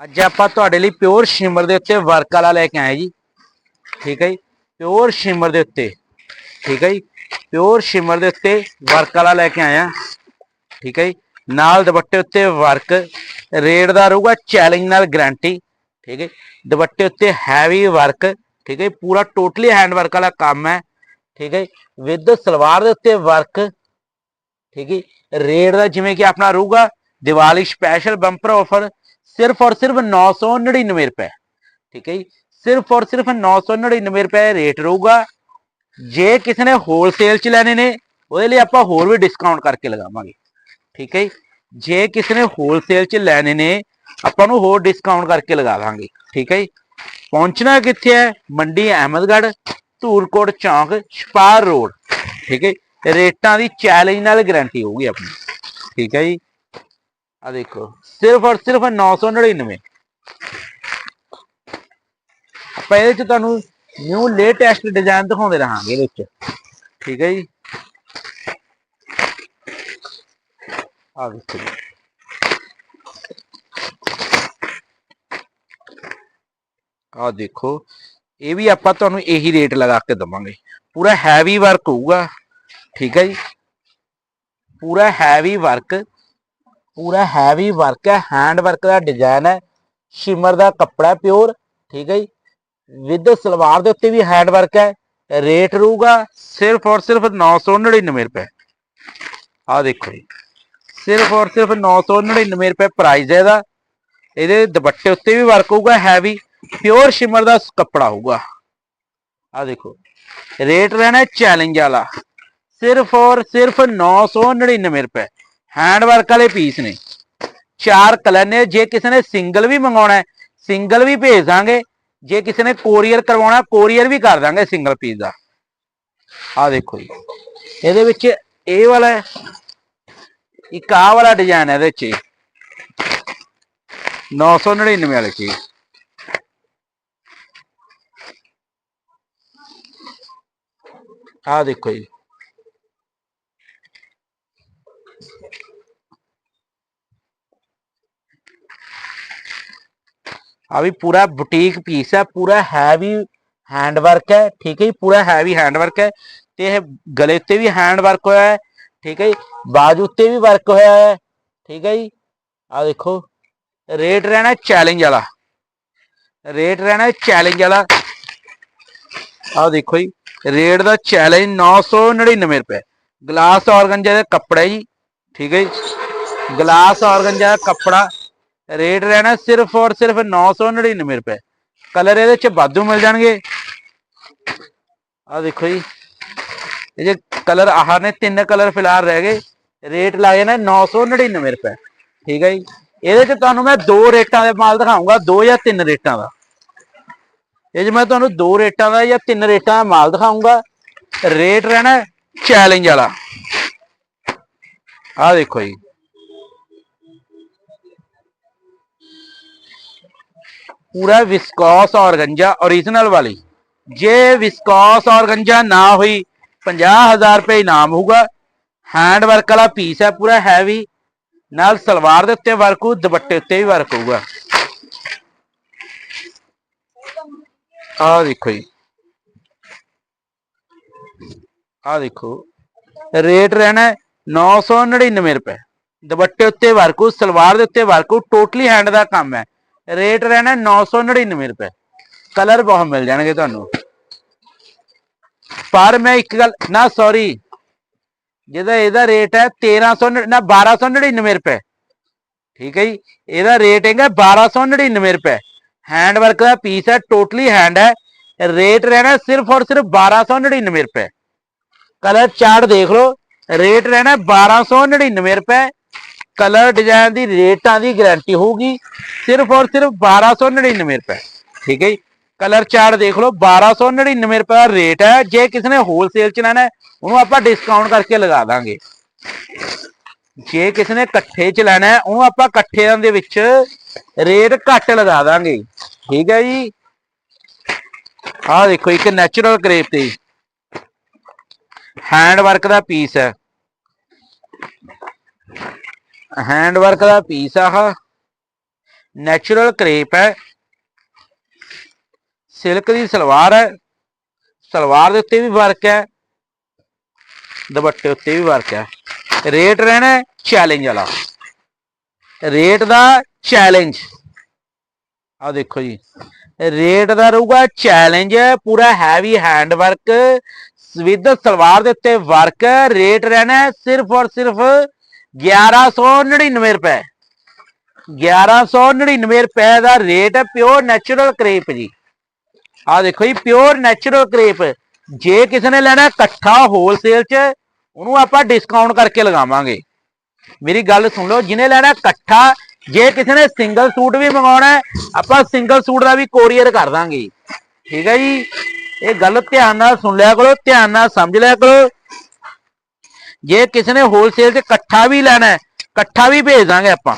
ਅੱਜ ਆਪਾਂ ਤੁਹਾਡੇ ਲਈ ਪਿਓਰ ਸ਼ਿਮਰ ਦੇ ਉੱਤੇ ਵਰਕ ਵਾਲਾ ਲੈ ਕੇ ਆਏ ਜੀ। ਠੀਕ ਹੈ ਜੀ? ਪਿਓਰ ਸ਼ਿਮਰ ਦੇ ਉੱਤੇ। ਠੀਕ ਹੈ ਜੀ? ਪਿਓਰ ਸ਼ਿਮਰ ਦੇ ਉੱਤੇ ਵਰਕ ਵਾਲਾ ਲੈ ਕੇ ਆਇਆ ਠੀਕ ਹੈ ਜੀ? ਨਾਲ ਦੁਪੱਟੇ ਉੱਤੇ ਵਰਕ ਰੇਟ ਦਾ ਰਹੂਗਾ ਚੈਲੰਜ ਨਾਲ ਗਾਰੰਟੀ। ਠੀਕ ਹੈ ਦੁਪੱਟੇ ਉੱਤੇ ਹੈਵੀ ਵਰਕ ਠੀਕ ਹੈ ਜੀ, ਪੂਰਾ ਟੋਟਲੀ ਹੈਂਡ ਵਰਕ ਵਾਲਾ ਕੰਮ ਹੈ। ਠੀਕ ਹੈ ਵਿਦ ਸਲਵਾਰ ਦੇ ਉੱਤੇ ਵਰਕ ਠੀਕ ਹੈ ਰੇਟ ਦਾ ਜਿਵੇਂ ਕਿ ਆਪਣਾ ਰਹੂਗਾ ਦੀਵਾਲੀ ਸਪੈਸ਼ਲ ਬੰਪਰ ਆਫਰ ਸਿਰਫ ਔਰ ਸਿਰਫ 999 ਰੁਪਏ ਠੀਕ ਹੈ ਜੀ ਸਿਰਫ ਔਰ ਸਿਰਫ 999 ਰੁਪਏ ਰੇਟ ਰਹੂਗਾ ਜੇ ਕਿਸੇ ਨੇ ਹੋਲਸੇਲ ਚ ਲੈਣੇ ਨੇ ਉਹਦੇ ਲਈ ਆਪਾਂ ਹੋਰ ਵੀ ਡਿਸਕਾਊਂਟ ਕਰਕੇ ਲਗਾਵਾਂਗੇ ਠੀਕ ਹੈ ਜੀ ਜੇ ਕਿਸੇ ਨੇ ਹੋਲਸੇਲ ਚ ਲੈਣੇ ਨੇ ਆਪਾਂ ਨੂੰ ਹੋਰ ਡਿਸਕਾਊਂਟ ਕਰਕੇ ਲਗਾਵਾਂਗੇ ਠੀਕ ਹੈ ਜੀ ਪਹੁੰਚਣਾ ਕਿੱਥੇ ਹੈ ਮੰਡੀ ਅਹਿਮਦਗੜ੍ਹ ਧੂਰਕੋਟ ਚੌਂਕ ਛਪਾਰ ਰੋਡ ਠੀਕ ਹੈ ਜੀ। ਰੇਟਾਂ ਦੀ ਚੈਲੰਜ ਨਾਲ ਗਾਰੰਟੀ ਹੋਊਗੀ ਆਪਣੀ ਠੀਕ ਹੈ ਜੀ ਆ ਦੇਖੋ, ਸਿਰਫ ਔਰ ਸਿਰਫ 999 ਆਪਾਂ ਇਹਦੇ ਚ ਤੁਹਾਨੂੰ ਨਿਊ ਲੇਟੈਸਟ ਡਿਜ਼ਾਈਨ ਦਿਖਾਉਂਦੇ ਰਹਾਂਗੇ ਇਹਦੇ ਵਿੱਚ ਠੀਕ ਹੈ ਜੀ? ਆ ਦੇਖੋ ਆ ਦੇਖੋ, ਇਹ ਵੀ ਆਪਾਂ ਤੁਹਾਨੂੰ ਇਹੀ ਰੇਟ ਲਗਾ ਕੇ ਦਵਾਂਗੇ। ਪੂਰਾ ਹੈਵੀ ਵਰਕ ਹੋਊਗਾ। ਠੀਕ ਹੈ ਜੀ? ਪੂਰਾ ਹੈਵੀ ਵਰਕ ਪੂਰਾ ਹੈਵੀ ਵਰਕ ਹੈ ਹੈਂਡ ਵਰਕ ਦਾ ਡਿਜ਼ਾਈਨ ਹੈ। ਸ਼ਿਮਰ ਦਾ ਕੱਪੜਾ ਪਿਓਰ ਠੀਕ ਹੈ ਜੀ। ਵਿਦ ਸਲਵਾਰ ਦੇ ਉੱਤੇ ਵੀ ਹੈਂਡ ਵਰਕ ਹੈ। ਰੇਟ ਰਹੂਗਾ ਸਿਰਫ ਔਰ ਸਿਰਫ 999 ਰੁਪਏ। ਆ ਦੇਖੋ ਜੀ। ਸਿਰਫ ਔਰ ਸਿਰਫ 999 ਰੁਪਏ ਪ੍ਰਾਈਸ ਹੈ ਇਹਦਾ। ਇਹਦੇ ਦੁਪੱਟੇ ਉੱਤੇ ਵੀ ਵਰਕ ਹੋਊਗਾ ਹੈਵੀ ਪਿਓਰ ਸ਼ਿਮਰ ਦਾ ਕੱਪੜਾ ਹੋਊਗਾ। ਆ ਦੇਖੋ। ਰੇਟ ਰਹਿਣਾ ਚੈਲੰਜ ਵਾਲਾ। ਸਿਰਫ ਔਰ ਸਿਰਫ 999 ਰੁਪਏ। ਹੈਂਡ ਵਰਕ ਵਾਲੇ ਪੀਸ ਨੇ। ਚਾਰ ਕਲਰ ਨੇ ਜੇ ਕਿਸੇ ਨੇ ਸਿੰਗਲ ਵੀ ਮੰਗਾਉਣਾ ਸਿੰਗਲ ਵੀ ਭੇਜ ਦਾਂਗੇ। ਜੇ ਕਿਸੇ ਨੇ ਕੋਰੀਅਰ ਕਰਵਾਉਣਾ ਕੋਰੀਅਰ ਵੀ ਕਰ ਦਾਂਗੇ ਸਿੰਗਲ ਪੀਸ ਦਾ। ਆ ਦੇਖੋ ਜੀ। ਇਹਦੇ ਵਿੱਚ ਇਹ ਵਾਲਾ ਇੱਕ ਆਹ ਵਾਲਾ ਡਿਜ਼ਾਈਨ ਹੈ ਇਹਦੇ ਚ 999 ਵਾਲੇ ਚ ਆ ਦੇਖੋ ਜੀ। ਆ ਵੀ ਪੂਰਾ ਬੁਟੀਕ ਪੀਸ ਹੈ, ਪੂਰਾ ਹੈਵੀ ਹੈਂਡ ਵਰਕ ਹੈ, ਠੀਕ ਹੈ ਜੀ, ਪੂਰਾ ਹੈਵੀ ਹੈਂਡ ਵਰਕ ਹੈ ਤੇ ਇਹ ਗਲੇ ਉੱਤੇ ਵੀ ਹੈਂਡ ਵਰਕ ਹੋਇਆ ਹੈ, ਠੀਕ ਹੈ ਜੀ, ਬਾਜੂ ਉੱਤੇ ਵੀ ਵਰਕ ਹੋਇਆ ਹੈ, ਠੀਕ ਹੈ ਜੀ, ਆ ਦੇਖੋ ਰੇਟ ਰਹਿਣਾ ਚੈਲੰਜ ਵਾਲਾ ਰੇਟ ਰਹਿਣਾ ਚੈਲੰਜ ਵਾਲਾ, ਆ ਦੇਖੋ ਜੀ ਰੇਟ ਦਾ ਚੈਲੰਜ 999 ਰੁਪਏ ਗਲਾਸ ਔਰਗੰਜਾ ਦਾ ਕੱਪੜਾ ਜੀ, ਠੀਕ ਹੈ ਜੀ ਗਲਾਸ ਔਰਗੰਜਾ ਦਾ ਕੱਪੜਾ ਰੇਟ ਰਹਿਣਾ ਸਿਰਫ ਔਰ ਸਿਰਫ 999 ਰੁਪਏ। ਕਲਰ ਇਹਦੇ ਚ ਵਾਧੂ ਮਿਲ ਜਾਣਗੇ। ਆ ਦੇਖੋ ਜੀ। ਇਹ ਜੇ ਕਲਰ ਆਹ ਨੇ ਤਿੰਨ ਕਲਰ ਫਿਲਹਾਲ ਰਹਿ ਗਏ। ਰੇਟ ਲੱਗ ਜਾਣਾ 999 ਰੁਪਏ। ਠੀਕ ਹੈ ਜੀ। ਇਹਦੇ ਚ ਤੁਹਾਨੂੰ ਮੈਂ ਦੋ ਰੇਟਾਂ ਦੇ ਮਾਲ ਦਿਖਾਉਂਗਾ, ਦੋ ਜਾਂ ਤਿੰਨ ਰੇਟਾਂ ਦਾ। ਇਹ ਜੇ ਮੈਂ ਤੁਹਾਨੂੰ ਦੋ ਰੇਟਾਂ ਦਾ ਜਾਂ ਤਿੰਨ ਰੇਟਾਂ ਦਾ ਮਾਲ ਦਿਖਾਉਂਗਾ, ਰੇਟ ਰਹਿਣਾ ਚੈਲੰਜ ਵਾਲਾ। ਆ ਦੇਖੋ ਜੀ। ਪੂਰਾ ਵਿਸਕੋਸ ਔਰਗੰਜਾ origignal ਵਾਲੀ। ਜੇ ਵਿਸਕੋਸ ਔਰਗੰਜਾ ਨਾ ਹੋਈ 50000 ਰੁਪਏ ਇਨਾਮ ਹੋਊਗਾ। ਹੈਂਡ ਵਰਕ ਵਾਲਾ ਪੀਸ ਹੈ, ਪੂਰਾ ਹੈਵੀ ਨਾਲ ਸਲਵਾਰ ਦੇ ਉੱਤੇ ਵਰਕ ਹੋਊ, ਦੁਪੱਟੇ ਉੱਤੇ ਵੀ ਵਰਕ ਹੋਊਗਾ। ਆਹ ਦੇਖੋ ਜੀ। ਆਹ ਦੇਖੋ। ਰੇਟ ਰਹਿਣਾ ਹੈ 999 ਰੁਪਏ। ਦੁਪੱਟੇ ਉੱਤੇ ਵਰਕ ਹੋਊ, ਸਲਵਾਰ ਦੇ ਉੱਤੇ ਵਰਕ ਹੋਊ ਟੋਟਲੀ ਹੈਂਡ ਦਾ ਕੰਮ ਹੈ। ਰੇਟ ਰਹਿਣਾ ਹੈ 999 ਰੁਪਏ। ਕਲਰ ਬਹੁਤ ਮਿਲ ਜਾਣਗੇ ਤੁਹਾਨੂੰ। ਪਰ ਮੈਂ ਇੱਕ ਗੱਲ, ਨਾ ਸੌਰੀ ਜਿਹਦਾ ਇਹਦਾ ਰੇਟ ਹੈ 1300 ਨਾ 1299 ਰੁਪਏ। ਠੀਕ ਹੈ ਜੀ? ਇਹਦਾ ਰੇਟ ਹੈਗਾ 1299 ਰੁਪਏ। ਹੈਂਡ ਵਰਕ ਦਾ ਪੀਸ ਹੈ ਟੋਟਲੀ ਹੈਂਡ ਹੈ। ਰੇਟ ਰਹਿਣਾ ਸਿਰਫ ਔਰ ਸਿਰਫ 1299 ਰੁਪਏ। ਕਲਰ ਚਾਰਟ ਦੇਖ ਲਓ। ਰੇਟ ਰਹਿਣਾ 1299 ਰੁਪਏ। ਕਲਰ ਡਿਜ਼ਾਈਨ ਦੀ ਰੇਟਾਂ ਦੀ ਗਾਰੰਟੀ ਹੋਊਗੀ ਸਿਰਫ ਔਰ ਸਿਰਫ 1299 ਰੁਪਏ। ਠੀਕ ਹੈ ਜੀ? ਕਲਰ ਚਾਰਟ ਦੇਖ ਲਓ 1299 ਰੁਪਏ ਦਾ ਰੇਟ ਹੈ। ਜੇ ਕਿਸੇ ਨੇ ਹੋਲਸੇਲ ਚ ਲੈਣਾ ਉਹਨੂੰ ਆਪਾਂ ਡਿਸਕਾਊਂਟ ਕਰਕੇ ਲਗਾ ਦਾਂਗੇ। ਜੇ ਕਿਸੇ ਨੇ ਇਕੱਠੇ ਚ ਲੈਣਾ ਉਹਨੂੰ ਆਪਾਂ ਇਕੱਠਿਆਂ ਦੇ ਵਿੱਚ ਰੇਟ ਘੱਟ ਲਗਾ ਦਾਂਗੇ। ਠੀਕ ਹੈ ਜੀ? ਆਹ ਦੇਖੋ, ਇੱਕ ਨੈਚੁਰਲ ਕਰੇਪ ਤੇ ਹੈਂਡ ਵਰਕ ਦਾ ਪੀਸ ਹੈ। ਹੈਂਡ ਵਰਕ ਦਾ ਪੀਸ ਆ ਆਹ। ਨੈਚੁਰਲ ਕਰੇਪ ਹੈ। ਸਿਲਕ ਦੀ ਸਲਵਾਰ ਹੈ। ਸਲਵਾਰ ਦੇ ਉੱਤੇ ਵੀ ਵਰਕ ਹੈ। ਦੁਪੱਟੇ ਉੱਤੇ ਵੀ ਵਰਕ ਹੈ। ਰੇਟ ਰਹਿਣਾ ਚੈਲੰਜ ਵਾਲਾ। ਰੇਟ ਦਾ ਚੈਲੰਜ ਆ ਦੇਖੋ ਜੀ। ਰੇਟ ਦਾ ਰਹੂਗਾ ਚੈਲੰਜ ਪੂਰਾ heavy hand work with salwar ਦੇ ਉੱਤੇ ਵਰਕ ਰੇਟ ਰਹਿਣਾ ਸਿਰਫ ਔਰ ਸਿਰਫ 1199 ਰੁਪਏ। 1199 ਰੁਪਏ ਦਾ ਰੇਟ ਹੈ ਪਿਓਰ ਨੈਚੁਰਲ ਕਰੇਪ ਜੀ। ਆ ਦੇਖੋ ਜੀ, ਪਿਓਰ ਨੈਚੁਰਲ ਕਰੇਪ। ਜੇ ਕਿਸੇ ਨੇ ਲੈਣਾ ਇਕੱਠਾ ਹੋਲਸੇਲ 'ਚ, ਉਹਨੂੰ ਆਪਾਂ ਡਿਸਕਾਊਂਟ ਕਰਕੇ ਲਗਾਵਾਂਗੇ। ਮੇਰੀ ਗੱਲ ਸੁਣ ਲਓ, ਜਿਹਨੇ ਲੈਣਾ ਇਕੱਠਾ, ਜੇ ਕਿਸੇ ਨੇ ਸਿੰਗਲ ਸੂਟ ਵੀ ਮੰਗਾਉਣਾ ਆਪਾਂ ਸਿੰਗਲ ਸੂਟ ਦਾ ਵੀ ਕੋਰੀਅਰ ਕਰ ਦਾਂਗੇ। ਠੀਕ ਹੈ ਜੀ? ਇਹ ਗੱਲ ਧਿਆਨ ਨਾਲ ਸੁਣ ਲਿਆ ਕਰੋ, ਧਿਆਨ ਨਾਲ ਸਮਝ ਲਿਆ ਕਰੋ। ਜੇ ਕਿਸੇ ਨੇ ਹੋਲਸੇਲ 'ਚ ਇਕੱਠਾ ਵੀ ਲੈਣਾ ਹੈ ਇਕੱਠਾ ਵੀ ਭੇਜ ਦਾਂਗੇ ਆਪਾਂ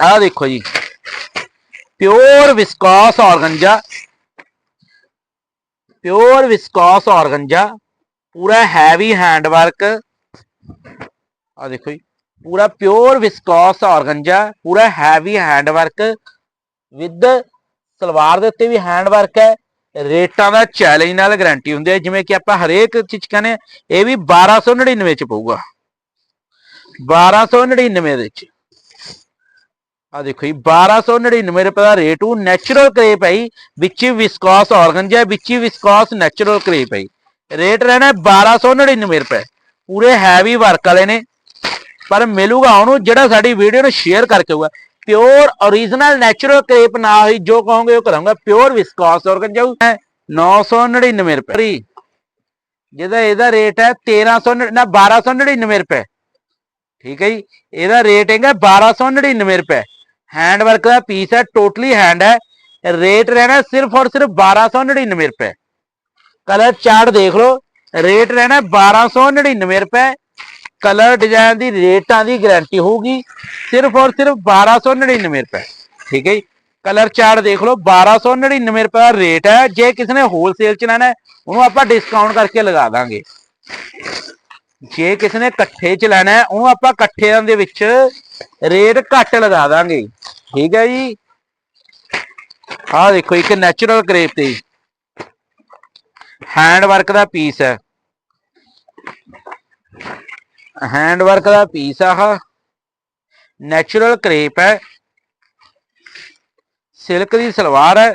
ਆਹ ਦੇਖੋ ਜੀ pure viscose organza pure viscose organza ਪੂਰਾ ਹੈਵੀ ਹੈਂਡ ਵਰਕ ਆ ਦੇਖੋ ਜੀ ਪੂਰਾ ਪਿਓਰ ਵਿਸਕੋਸ ਆਰਗੰਜਾ ਪੂਰਾ heavy hand work with salwar ਦੇ ਉੱਤੇ ਵੀ ਹੈਂਡ ਵਰਕ ਹੈ ਰੇਟਾਂ ਦਾ ਚੈਲੰਜ ਨਾਲ ਗਾਰੰਟੀ ਹੁੰਦੀ ਹੈ ਜਿਵੇਂ ਕਿ ਆਪਾਂ ਹਰੇਕ ਚੀਜ਼ ਕਹਿੰਦੇ ਹਾਂ, ਇਹ ਵੀ 1299 ਚ ਪਊਗਾ। 1299 ਦੇ ਵਿੱਚ। ਆ ਦੇਖੋ ਜੀ 1299 ਰੁਪਏ ਦਾ ਰੇਟ ਉਹ ਨੈਚੁਰਲ ਕਰੇਪ ਹੈ ਵਿੱਚ ਵਿਸਕੋਸ ਆਰਗੰਜਾ ਵਿੱਚ ਵਿਸਕੋਸ ਨੈਚੁਰਲ ਕਰੇਪ ਹੈ ਰੇਟ ਰਹਿਣਾ ਹੈ 1299 ਰੁਪਏ। ਪੂਰੇ ਹੈਵੀ ਵਰਕ ਵਾਲੇ ਨੇ। ਪਰ ਮਿਲੂਗਾ ਉਹਨੂੰ ਜਿਹੜਾ ਸਾਡੀ ਵੀਡੀਓ ਨੂੰ ਸ਼ੇਅਰ ਕਰਕੇ ਹੋਊਗਾ ਪਿਓਰ origignal ਨੈਚੁਰਲ ਕਰੇਪ ਨਾ ਹੋਈ ਜੋ ਕਹੋਗੇ ਉਹ ਕਰਾਂਗਾ। ਪਿਓਰ ਵਿਸਕੋਸ ਆਰਗੰਜਾ ਹੈ 999 ਰੁਪਏ। ਜਿਹਦਾ ਇਹਦਾ ਰੇਟ ਹੈ 1300 ਨਾ 1299 ਰੁਪਏ। ਠੀਕ ਹੈ ਜੀ? ਇਹਦਾ ਰੇਟ ਹੈਗਾ 1299 ਰੁਪਏ। ਹੈਂਡ ਵਰਕ ਦਾ ਪੀਸ ਹੈ ਟੋਟਲੀ ਹੈਂਡ ਹੈ। ਰੇਟ ਰਹਿਣਾ ਸਿਰਫ ਔਰ ਸਿਰਫ 1299 ਰੁਪਏ। ਕਲਰ ਚਾਰਟ ਦੇਖ ਲਓ। ਰੇਟ ਰਹਿਣਾ 1299 ਰੁਪਏ। ਕਲਰ ਡਿਜ਼ਾਈਨ ਦੀ ਰੇਟਾਂ ਦੀ ਗਾਰੰਟੀ ਹੋਊਗੀ ਸਿਰਫ ਔਰ ਸਿਰਫ 1299 ਰੁਪਏ। ਠੀਕ ਹੈ ਜੀ? ਕਲਰ ਚਾਰਟ ਦੇਖ ਲਓ 1299 ਰੁਪਏ ਦਾ ਰੇਟ ਹੈ। ਜੇ ਕਿਸੇ ਨੇ ਹੋਲਸੇਲ ਚ ਲੈਣਾ ਉਹਨੂੰ ਆਪਾਂ ਡਿਸਕਾਊਂਟ ਕਰਕੇ ਲਗਾ ਦਾਂਗੇ। ਜੇ ਕਿਸੇ ਨੇ ਇਕੱਠੇ ਚ ਲੈਣਾ ਉਹਨੂੰ ਆਪਾਂ ਇਕੱਠਿਆਂ ਦੇ ਵਿੱਚ ਰੇਟ ਘੱਟ ਲਗਾ ਦਾਂਗੇ। ਠੀਕ ਹੈ ਜੀ? ਆਹ ਦੇਖੋ, ਇੱਕ ਨੈਚੁਰਲ ਕਰੇਪ ਤੇ। ਹੈਂਡ ਵਰਕ ਦਾ ਪੀਸ ਹੈ। ਹੈਂਡ ਵਰਕ ਦਾ ਪੀਸ ਆ ਆਹ ਨੈਚੁਰਲ ਕਰੇਪ ਹੈ। ਸਿਲਕ ਦੀ ਸਲਵਾਰ ਹੈ।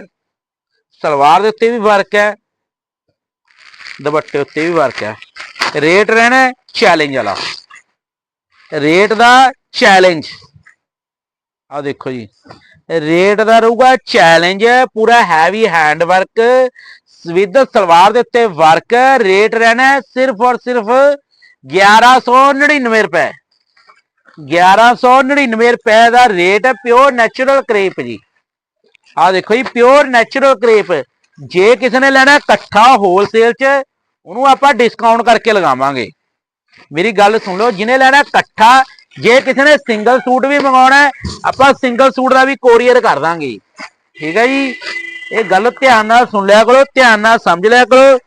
ਸਲਵਾਰ ਦੇ ਉੱਤੇ ਵੀ ਵਰਕ ਹੈ। ਦੁਪੱਟੇ ਉੱਤੇ ਵੀ ਵਰਕ ਹੈ। ਰੇਟ ਰਹਿਣਾ ਚੈਲੰਜ ਵਾਲਾ। ਰੇਟ ਦਾ ਚੈਲੰਜ ਆ ਦੇਖੋ ਜੀ। ਰੇਟ ਦਾ ਰਹੂਗਾ ਚੈਲੰਜ ਪੂਰਾ heavy hand work with salwar ਦੇ ਉੱਤੇ ਵਰਕ ਰੇਟ ਰਹਿਣਾ ਸਿਰਫ ਔਰ ਸਿਰਫ 1199 ਰੁਪਏ। 1199 ਰੁਪਏ ਦਾ ਰੇਟ ਹੈ ਪਿਓਰ ਨੈਚੁਰਲ ਕਰੇਪ ਜੀ। ਆ ਦੇਖੋ ਜੀ ਪਿਓਰ ਨੈਚੁਰਲ ਕਰੇਪ ਜੇ ਕਿਸੇ ਨੇ ਲੈਣਾ ਇਕੱਠਾ ਹੋਲਸੇਲ 'ਚ, ਉਹਨੂੰ ਆਪਾਂ ਡਿਸਕਾਊਂਟ ਕਰਕੇ ਲਗਾਵਾਂਗੇ। ਮੇਰੀ ਗੱਲ ਸੁਣ ਲਓ, ਜਿਹਨੇ ਲੈਣਾ ਇਕੱਠਾ, ਜੇ ਕਿਸੇ ਨੇ ਸਿੰਗਲ ਸੂਟ ਵੀ ਮੰਗਾਉਣਾ ਆਪਾਂ ਸਿੰਗਲ ਸੂਟ ਦਾ ਵੀ ਕੋਰੀਅਰ ਕਰ ਦਾਂਗੇ। ਠੀਕ ਹੈ ਜੀ? ਇਹ ਗੱਲ ਧਿਆਨ ਨਾਲ ਸੁਣ ਲਿਆ ਕਰੋ, ਧਿਆਨ ਨਾਲ ਸਮਝ ਲਿਆ ਕਰੋ।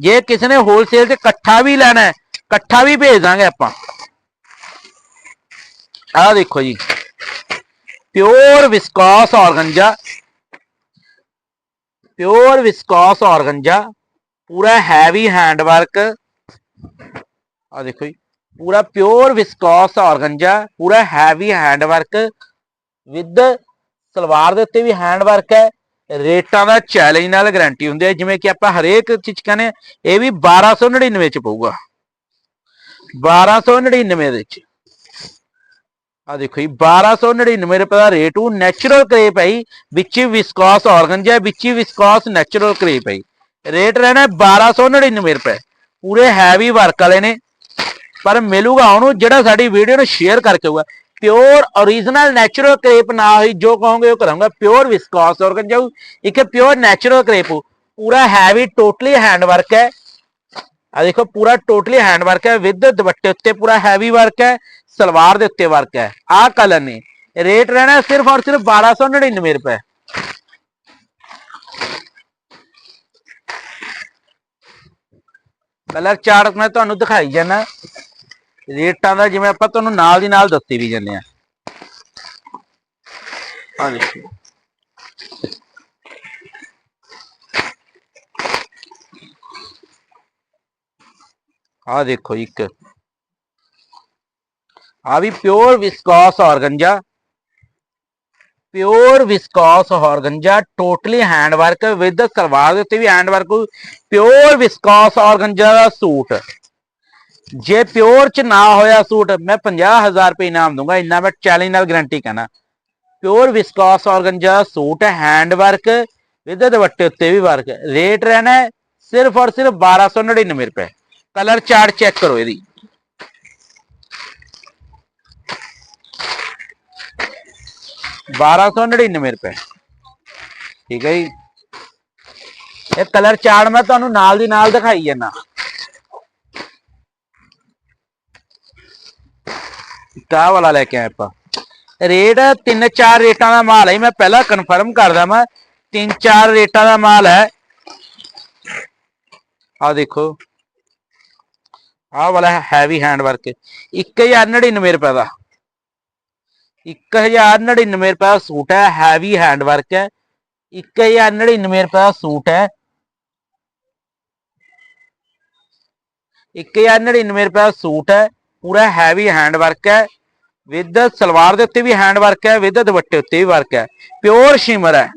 ਜੇ ਕਿਸੇ ਨੇ ਹੋਲਸੇਲ 'ਚ ਇਕੱਠਾ ਵੀ ਲੈਣਾ ਹੈ ਇਕੱਠਾ ਵੀ ਭੇਜ ਦਾਂਗੇ ਆਪਾਂ ਆਹ ਦੇਖੋ ਜੀ pure viscose organza pure viscose organza ਪੂਰਾ ਹੈਵੀ ਹੈਂਡ ਵਰਕ ਆ ਦੇਖੋ ਜੀ ਪੂਰਾ ਪਿਓਰ ਵਿਸਕੋਸ ਆਰਗੰਜਾ ਪੂਰਾ heavy hand work with salwar ਦੇ ਉੱਤੇ ਵੀ ਹੈਂਡ ਵਰਕ ਹੈ ਰੇਟਾਂ ਦਾ ਚੈਲੰਜ ਨਾਲ ਗਾਰੰਟੀ ਹੁੰਦੀ ਹੈ ਜਿਵੇਂ ਕਿ ਆਪਾਂ ਹਰੇਕ ਚੀਜ਼ ਕਹਿੰਦੇ ਹਾਂ, ਇਹ ਵੀ 1299 ਚ ਪਊਗਾ। 1299 ਦੇ ਵਿੱਚ। ਆ ਦੇਖੋ ਜੀ 1299 ਰੁਪਏ ਦਾ ਰੇਟ ਉਹ ਨੈਚੁਰਲ ਕਰੇਪ ਹੈ ਜੀ ਵਿੱਚ ਹੀ ਵਿਸਕੋਸ ਆਰਗੰਜਾ ਵਿੱਚ ਹੀ ਵਿਸਕੋਸ ਨੈਚੁਰਲ ਕਰੇਪ ਹੈ ਜੀ ਰੇਟ ਰਹਿਣਾ ਹੈ 1299 ਰੁਪਏ। ਪੂਰੇ ਹੈਵੀ ਵਰਕ ਵਾਲੇ ਨੇ ਪਰ ਮਿਲੂਗਾ ਉਹਨੂੰ ਜਿਹੜਾ ਸਾਡੀ ਵੀਡੀਓ ਨੂੰ ਸ਼ੇਅਰ ਕਰਕੇ ਹੋਊਗਾ ਪਿਓਰ origignal ਨੈਚੁਰਲ ਕਰੇਪ ਨਾ ਹੋਈ, ਜੋ ਕਹੋਗੇ ਉਹ ਕਰਾਂਗਾ। ਪਿਓਰ ਵਿਸਕੋਸ ਆਰਗੰਜਾ ਇੱਕ ਪਿਓਰ ਨੈਚੁਰਲ ਕਰੇਪ ਪੂਰਾ ਹੈਵੀ ਟੋਟਲੀ ਹੈਂਡ ਵਰਕ ਹੈ। ਆ ਦੇਖੋ, ਪੂਰਾ ਟੋਟਲੀ ਹੈਂਡ ਵਰਕ ਹੈ। ਵਿਦ ਦੁਪੱਟੇ ਉੱਤੇ ਪੂਰਾ ਹੈਵੀ ਵਰਕ ਹੈ। ਸਲਵਾਰ ਦੇ ਉੱਤੇ ਵਰਕ ਹੈ। ਆਹ ਕਲਰ ਨੇ। ਰੇਟ ਰਹਿਣਾ ਸਿਰਫ ਔਰ ਸਿਰਫ 1299 ਰੁਪਏ। ਕਲਰ ਚਾਰਟ ਮੈਂ ਤੁਹਾਨੂੰ ਦਿਖਾਈ ਜਾਣਾ। ਰੇਟਾਂ ਦਾ ਜਿਵੇਂ ਆਪਾਂ ਤੁਹਾਨੂੰ ਨਾਲ ਦੀ ਨਾਲ ਦੱਸੀ ਵੀ ਜਾਂਦੇ ਆ ਆ ਦੇਖੋ ਆ ਦੇਖੋ ਇੱਕ। ਆ ਵੀ pure viscose organza pure viscose organza totally hand work with salwar ਦੇ ਉੱਤੇ ਵੀ hand work pure viscose organza ਦਾ ਸੂਟ। ਜੇ ਪਿਓਰ ਚ ਨਾ ਹੋਇਆ ਸੂਟ, ਮੈਂ 50000 ਰੁਪਏ ਇਨਾਮ ਦੂੰਗਾ ਇੰਨਾ ਮੈਂ ਚੈਲੰਜ ਨਾਲ ਗਾਰੰਟੀ ਕਹਿਣਾ pure viscose organza suit hand work with ਦੁਪੱਟੇ ਉੱਤੇ ਵੀ ਵਰਕ ਰੇਟ ਰਹਿਣਾ ਸਿਰਫ ਔਰ ਸਿਰਫ 1299 ਰੁਪਏ। ਕਲਰ ਚਾਰਟ ਚੈੱਕ ਕਰੋ ਇਹਦੀ। ਬਾਰਾਂ ਸੌ ਨੜਿਨਵੇਂ ਰੁਪਏ। ਠੀਕ ਹੈ ਜੀ। ਇਹ ਕਲਰ ਚਾਰਟ ਮੈਂ ਤੁਹਾਨੂੰ ਨਾਲ ਦੀ ਨਾਲ ਦਿਖਾਈ ਜਾਂਦਾ। ਕਾ ਵਾਲਾ ਲੈ ਕੇ ਆਏ ਆਪਾਂ। ਰੇਟ ਤਿੰਨ ਚਾਰ ਰੇਟਾਂ ਦਾ ਮਾਲ ਹੈ, ਮੈਂ ਪਹਿਲਾਂ ਕਨਫਰਮ ਕਰਦਾ ਮੈਂ ਤਿੰਨ ਚਾਰ ਰੇਟਾਂ ਦਾ ਮਾਲ ਹੈ। ਆ ਦੇਖੋ। ਆਹ ਵਾਲਾ ਹੈਵੀ ਹੈਂਡ ਵਰਕ 1099 ਰੁਪਏ ਦਾ। 1099 ਰੁਪਏ ਦਾ ਸੂਟ ਹੈ ਹੈਵੀ ਹੈਂਡ ਵਰਕ ਹੈ। 1099 ਰੁਪਏ ਦਾ ਸੂਟ ਹੈ। 1099 ਰੁਪਏ ਦਾ ਸੂਟ ਹੈ, ਪੂਰਾ ਹੈਵੀ ਹੈਂਡ ਵਰਕ ਹੈ। ਵਿਦ ਸਲਵਾਰ ਦੇ ਉੱਤੇ ਵੀ ਹੈਂਡ ਵਰਕ ਹੈ, ਵਿਦ ਦੁਪੱਟੇ ਉੱਤੇ ਵੀ ਵਰਕ ਹੈ। ਪਿਓਰ ਸ਼ਿਮਰ ਹੈ।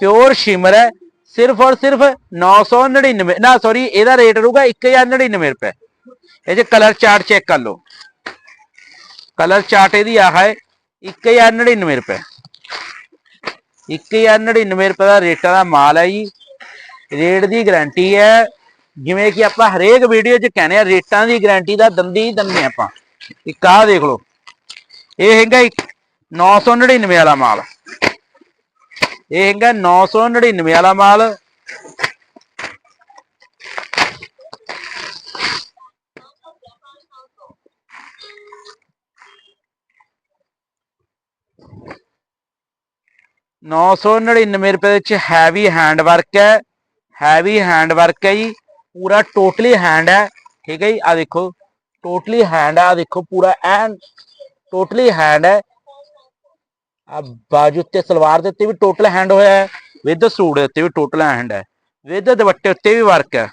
ਪਿਓਰ ਸ਼ਿਮਰ ਹੈ। ਸਿਰਫ ਔਰ ਸਿਰਫ 999 ਨਾ ਸੌਰੀ ਇਹਦਾ ਰੇਟ ਰਹੂਗਾ 1099 ਰੁਪਏ। ਇਹ ਜੇ ਕਲਰ ਚਾਰਟ ਚੈੱਕ ਕਰ ਲਓ। ਕਲਰ ਚਾਰਟ ਇਹਦੀ ਆਹ ਹੈ 1099 ਰੁਪਏ। 1099 ਰੁਪਏ ਦਾ ਰੇਟਾਂ ਦਾ ਮਾਲ ਹੈ ਜੀ। ਰੇਟ ਦੀ ਗਾਰੰਟੀ ਹੈ, ਜਿਵੇਂ ਕਿ ਆਪਾਂ ਹਰੇਕ ਵੀਡੀਓ 'ਚ ਕਹਿੰਦੇ ਆ ਰੇਟਾਂ ਦੀ ਗਾਰੰਟੀ ਦਾ ਦੰਦੀ ਹੀ ਦੰਦੇ ਆਪਾਂ। ਇੱਕ ਆਹ ਦੇਖ ਲਓ। ਇਹ ਹੈਗਾ ਇੱਕ 999 ਵਾਲਾ ਮਾਲ। ਇਹ ਹੈਗਾ 999 ਵਾਲਾ ਮਾਲ। ਨੌ ਸੌ ਨੜਿਨਵੇਂ ਰੁਪਏ ਵਿੱਚ ਹੈਵੀ ਹੈਂਡ ਵਰਕ ਹੈ। ਹੈਵੀ ਹੈਂਡ ਵਰਕ ਹੈ ਜੀ। ਪੂਰਾ ਟੋਟਲੀ ਹੈਂਡ ਹੈ। ਠੀਕ ਹੈ ਜੀ? ਆ ਦੇਖੋ। ਟੋਟਲੀ ਹੈਂਡ ਹੈ ਆ, ਦੇਖੋ ਪੂਰਾ ਐਨ ਟੋਟਲੀ ਹੈਂਡ ਹੈ। ਆ ਬਾਜੂ ਤੇ ਸਲਵਾਰ ਦੇ ਉੱਤੇ ਵੀ ਟੋਟਲ ਹੈਂਡ ਹੋਇਆ ਹੈ ਵਿਦ ਸੂਟ ਦੇ ਉੱਤੇ ਵੀ ਟੋਟਲ ਹੈਂਡ ਹੈ। ਵਿਦ ਦੁਪੱਟੇ ਉੱਤੇ ਵੀ ਵਰਕ ਹੈ।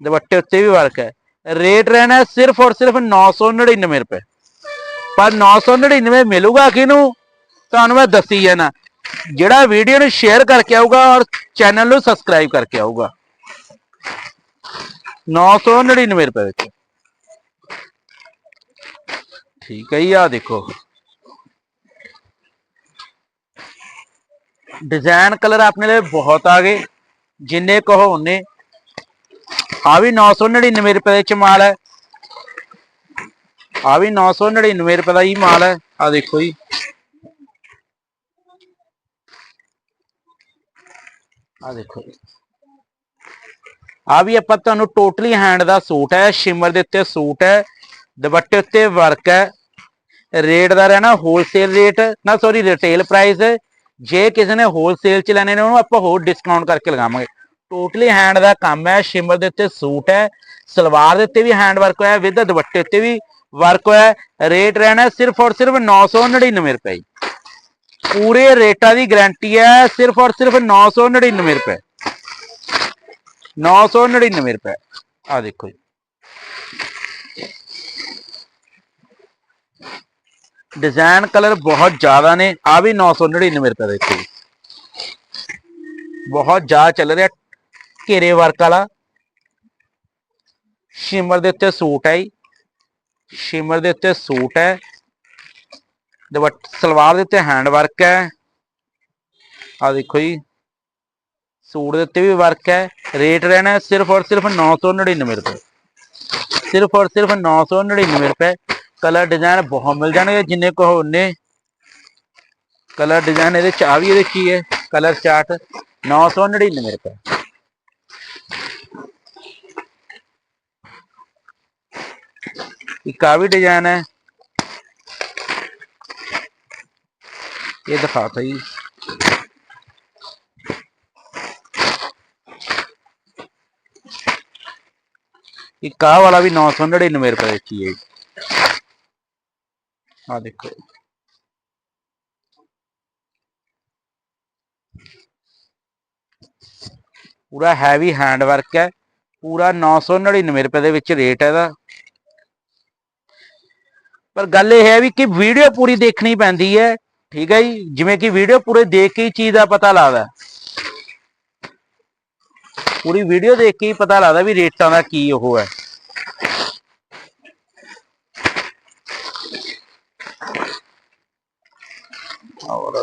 ਦੁਪੱਟੇ ਉੱਤੇ ਵੀ ਵਰਕ ਹੈ। ਰੇਟ ਰਹਿਣਾ ਸਿਰਫ ਔਰ ਸਿਰਫ 999 ਰੁਪਏ। ਪਰ 999 ਮਿਲੂਗਾ ਕਿਹਨੂੰ? ਤੁਹਾਨੂੰ ਮੈਂ ਦੱਸੀ ਜਾਣਾ। ਜਿਹੜਾ ਵੀਡੀਓ ਨੂੰ ਸ਼ੇਅਰ ਕਰਕੇ ਆਊਗਾ ਔਰ ਚੈਨਲ ਨੂੰ ਸਬਸਕ੍ਰਾਈਬ ਕਰਕੇ ਆਊਗਾ। 999 ਰੁਪਏ ਵਿੱਚ। ਠੀਕ ਹੈ ਜੀ ਆ ਦੇਖੋ। ਡਿਜ਼ਾਈਨ ਕਲਰ ਆਪਣੇ ਲਈ ਬਹੁਤ ਆ ਗਏ। ਜਿੰਨੇ ਕਹੋ ਉਹਨੇ ਆ ਵੀ 999 ਰੁਪਏ ਦੇ ਮਾਲ ਹੈ। ਆ ਵੀ 999 ਰੁਪਏ ਦਾ ਹੀ ਮਾਲ ਹੈ। ਆ ਦੇਖੋ ਜੀ। ਆ ਦੇਖੋ ਜੀ। ਆ ਵੀ ਆਪਾਂ ਤੁਹਾਨੂੰ ਟੋਟਲੀ ਹੈਂਡ ਦਾ ਸੂਟ ਹੈ ਸ਼ਿਮਰ ਦੇ ਉੱਤੇ ਸੂਟ ਹੈ, ਦੁਪੱਟੇ ਉੱਤੇ ਵਰਕ ਹੈ। ਰੇਟ ਦਾ ਰਹਿਣਾ ਹੋਲਸੇਲ ਰੇਟ ਨਾ ਸੌਰੀ ਰਿਟੇਲ ਪ੍ਰਾਈਸ ਜੇ ਕਿਸੇ ਨੇ ਹੋਲਸੇਲ ਚ ਲੈਣੇ ਨੇ, ਉਹਨੂੰ ਆਪਾਂ ਹੋਰ ਡਿਸਕਾਊਂਟ ਕਰਕੇ ਲਗਾਵਾਂਗੇ। ਟੋਟਲੀ ਹੈਂਡ ਦਾ ਕੰਮ ਹੈ ਸ਼ਿਮਰ ਦੇ ਉੱਤੇ ਸੂਟ ਹੈ। ਸਲਵਾਰ ਦੇ ਉੱਤੇ ਵੀ ਹੈਂਡ ਵਰਕ ਹੋਇਆ ਵਿਦ ਦੁਪੱਟੇ ਉੱਤੇ ਵੀ ਵਰਕ ਹੋਇਆ। ਰੇਟ ਰਹਿਣਾ ਸਿਰਫ ਔਰ ਸਿਰਫ 999 ਰੁਪਏ। ਪੂਰੇ ਰੇਟਾਂ ਦੀ ਗਾਰੰਟੀ ਹੈ, ਸਿਰਫ ਔਰ ਸਿਰਫ 999 ਰੁਪਏ। 999 ਰੁਪਏ ਆ ਦੇਖੋ ਜੀ ਡਿਜ਼ਾਈਨ ਕਲਰ ਬਹੁਤ ਜ਼ਿਆਦਾ ਨੇ ਆ ਵੀ 999 ਰੁਪਏ ਦੇ ਇੱਥੇ ਬਹੁਤ ਜ਼ਿਆਦਾ ਚੱਲ ਰਿਹਾ ਘੇਰੇ ਵਰਕ ਵਾਲਾ ਸ਼ਿਮਰ ਦੇ ਉੱਤੇ ਸੂਟ ਹੈ ਜੀ ਸ਼ਿਮਰ ਦੇ ਉੱਤੇ ਸੂਟ ਹੈ ਦੁਪੱਟ ਸਲਵਾਰ ਦੇ ਉੱਤੇ ਹੈਂਡ ਵਰਕ ਹੈ ਆ ਦੇਖੋ ਜੀ ਸੂਟ ਦੇ ਉੱਤੇ ਵੀ ਵਰਕ ਹੈ ਰੇਟ ਰਹਿਣਾ ਸਿਰਫ ਔਰ ਸਿਰਫ 999 ਰੁਪਏ। ਸਿਰਫ ਔਰ ਸਿਰਫ 999 ਰੁਪਏ ਕਲਰ ਡਿਜ਼ਾਈਨ ਬਹੁਤ ਮਿਲ ਜਾਣਗੇ ਜਿੰਨੇ ਕਹੋ ਉਹਨੇ। ਕਲਰ ਡਿਜ਼ਾਈਨ ਇਹਦੇ ਚ ਆ ਵੀ ਇਹਦੇ ਕੀ ਹੈ ਕਲਰ ਚਾਰਟ 999 ਰੁਪਏ। ਇੱਕ ਆ ਵੀ ਡਿਜ਼ਾਈਨ ਹੈ। ਇਹ ਦਿਖਾਤਾ ਜੀ। ਇਹ ਕਾਹ ਵਾਲਾ ਵੀ 999 ਰੁਪਏ ਵਿੱਚ ਹੀ ਹੈ ਆ ਦੇਖੋ ਪੂਰਾ ਹੈਵੀ ਹੈਂਡ ਵਰਕ ਹੈ। ਪੂਰਾ 999 ਰੁਪਏ ਦੇ ਵਿੱਚ ਰੇਟ ਹੈ ਇਹਦਾ। ਪਰ ਗੱਲ ਇਹ ਹੈ ਵੀ ਕਿ ਵੀਡੀਓ ਪੂਰੀ ਦੇਖਣੀ ਪੈਂਦੀ ਹੈ। ਠੀਕ ਹੈ ਜੀ। ਜਿਵੇਂ ਕਿ ਵੀਡੀਓ ਪੂਰੇ ਦੇਖ ਕੇ ਹੀ ਚੀਜ਼ ਦਾ ਪਤਾ ਲੱਗਦਾ। ਪੂਰੀ ਵੀਡੀਓ ਦੇਖ ਕੇ ਹੀ ਪਤਾ ਲੱਗਦਾ ਵੀ ਰੇਟਾਂ ਦਾ ਕੀ ਉਹ ਹੈ। ਔਰ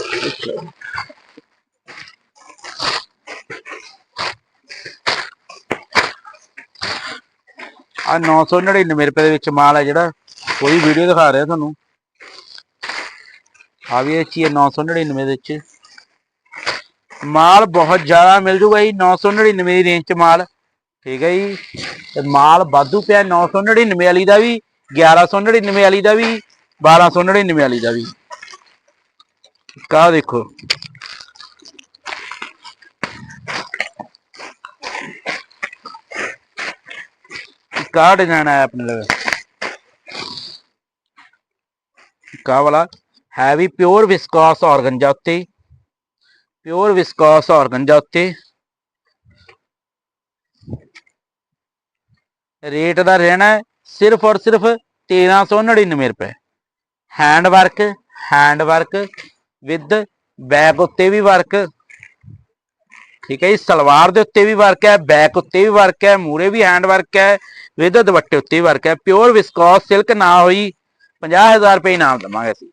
ਆ 999 ਰੁਪਏ ਦੇ ਵਿੱਚ ਮਾਲ ਹੈ ਜਿਹੜਾ ਕੋਈ ਵੀਡੀਓ ਦਿਖਾ ਰਿਹਾ ਤੁਹਾਨੂੰ। ਆ ਵੀ ਇਹ ਚੀਜ਼ 999 ਦੇ ਵਿੱਚ। ਮਾਲ ਬਹੁਤ ਜ਼ਿਆਦਾ ਮਿਲ ਜੂਗਾ ਜੀ 999 ਦੀ ਰੇਂਜ ਚ ਮਾਲ। ਠੀਕ ਹੈ ਜੀ? ਤੇ ਮਾਲ ਵਾਧੂ ਪਿਆ 999 ਵਾਲੀ ਦਾ ਵੀ 1199 ਵਾਲੀ ਦਾ ਵੀ 1299 ਵਾਲੀ ਦਾ ਵੀ। ਕਾ ਦੇਖੋ। ਕਾ ਡਿਜ਼ਾਈਨ ਆਇਆ ਆਪਣੇ ਲਵੇ ਕਾ ਵਾਲਾ। ਹੈਵੀ ਪਿਓਰ ਵਿਸਕੋਸ ਆਰਗੰਜਾ ਉੱਤੇ। ਪਿਓਰ ਵਿਸਕੋਸ ਆਰਗੰਜਾ ਉੱਤੇ ਰੇਟ ਦਾ ਰਹਿਣਾ ਸਿਰਫ ਔਰ ਸਿਰਫ 1399 ਰੁਪਏ। Hand work hand work with back ਉੱਤੇ ਵੀ ਵਰਕ ਠੀਕ ਹੈ ਜੀ, ਸਲਵਾਰ ਦੇ ਉੱਤੇ ਵੀ ਵਰਕ ਹੈ ਬੈਕ ਉੱਤੇ ਵੀ ਵਰਕ ਹੈ ਮੂਰੇ ਵੀ ਹੈਂਡ ਵਰਕ ਹੈ ਵਿਦ ਦੁਪੱਟੇ ਉੱਤੇ ਵੀ ਵਰਕ ਹੈ। ਪਿਓਰ ਵਿਸਕੋਸ ਸਿਲਕ ਨਾ ਹੋਈ 50000 ਰੁਪਏ ਇਨਾਮ ਦਵਾਂਗੇ ਅਸੀਂ।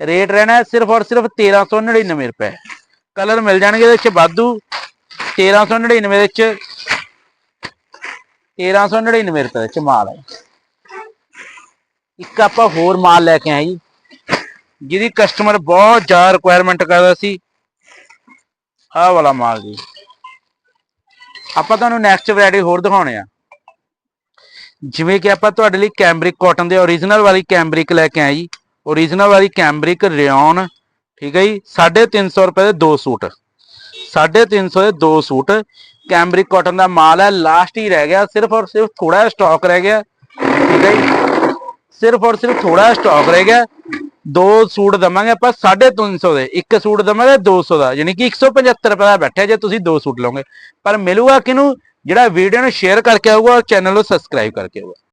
ਰੇਟ ਰਹਿਣਾ ਸਿਰਫ ਔਰ ਸਿਰਫ 1399 ਰੁਪਏ। ਕਲਰ ਮਿਲ ਜਾਣਗੇ ਇਹਦੇ ਵਿੱਚ ਵਾਧੂ 1399 ਦੇ ਵਿੱਚ 1399 ਰੁਪਏ ਦੇ ਵਿੱਚ ਮਾਲ ਹੈ। ਇੱਕ ਆਪਾਂ ਹੋਰ ਮਾਲ ਲੈ ਕੇ ਆਏ ਜੀ, ਜਿਹਦੀ ਕਸਟਮਰ ਬਹੁਤ ਜ਼ਿਆਦਾ ਰਿਕੁਆਇਰਮੈਂਟ ਕਰਦਾ ਸੀ। ਆਹ ਵਾਲਾ ਮਾਲ ਜੀ। ਆਪਾਂ ਤੁਹਾਨੂੰ ਨੈਕਸਟ ਵੈਰਾਈਟੀ ਹੋਰ ਦਿਖਾਉਣੇ ਆ। ਜਿਵੇਂ ਕਿ ਆਪਾਂ ਤੁਹਾਡੇ ਲਈ ਕੈਂਬਰਿਕ ਕਾਟਨ ਦੇ origignal ਵਾਲੀ ਕੈਂਬਰਿਕ ਲੈ ਕੇ ਆਏ ਜੀ। Origignal ਵਾਲੀ ਕੈਂਬਰਿਕ ਰਿਓਨ ਠੀਕ ਹੈ ਜੀ? 350 ਰੁਪਏ ਦੇ ਦੋ ਸੂਟ। 350 ਦੇ ਦੋ ਸੂਟ। ਕੈਂਬਰਿਕ ਕਾਟਨ ਦਾ ਮਾਲ ਹੈ ਲਾਸਟ ਹੀ ਰਹਿ ਗਿਆ, ਸਿਰਫ ਔਰ ਸਿਰਫ ਥੋੜਾ ਜਿਹਾ ਸਟਾਕ ਰਹਿ ਗਿਆ। ਠੀਕ ਹੈ ਜੀ? ਸਿਰਫ ਔਰ ਸਿਰਫ ਥੋੜਾ ਜਿਹਾ ਸਟਾਕ ਰਹਿ ਗਿਆ। ਦੋ ਸੂਟ ਦਵਾਂਗੇ ਆਪਾਂ 350 ਦੇ। ਇੱਕ ਸੂਟ ਦਵਾਂਗੇ 200 ਦਾ। ਯਾਨੀ ਕਿ 175 ਰੁਪਏ ਦਾ ਬੈਠਿਆ ਜੇ ਤੁਸੀਂ ਦੋ ਸੂਟ ਲਓਗੇ। ਪਰ ਮਿਲੂਗਾ ਕਿਨੂੰ ਜਿਹੜਾ ਵੀਡੀਓ ਨੂੰ ਸ਼ੇਅਰ ਕਰਕੇ ਆਊਗਾ ਔਰ ਚੈਨਲ ਨੂੰ ਸਬਸਕ੍ਰਾਈਬ ਕਰਕੇ ਆਊਗਾ।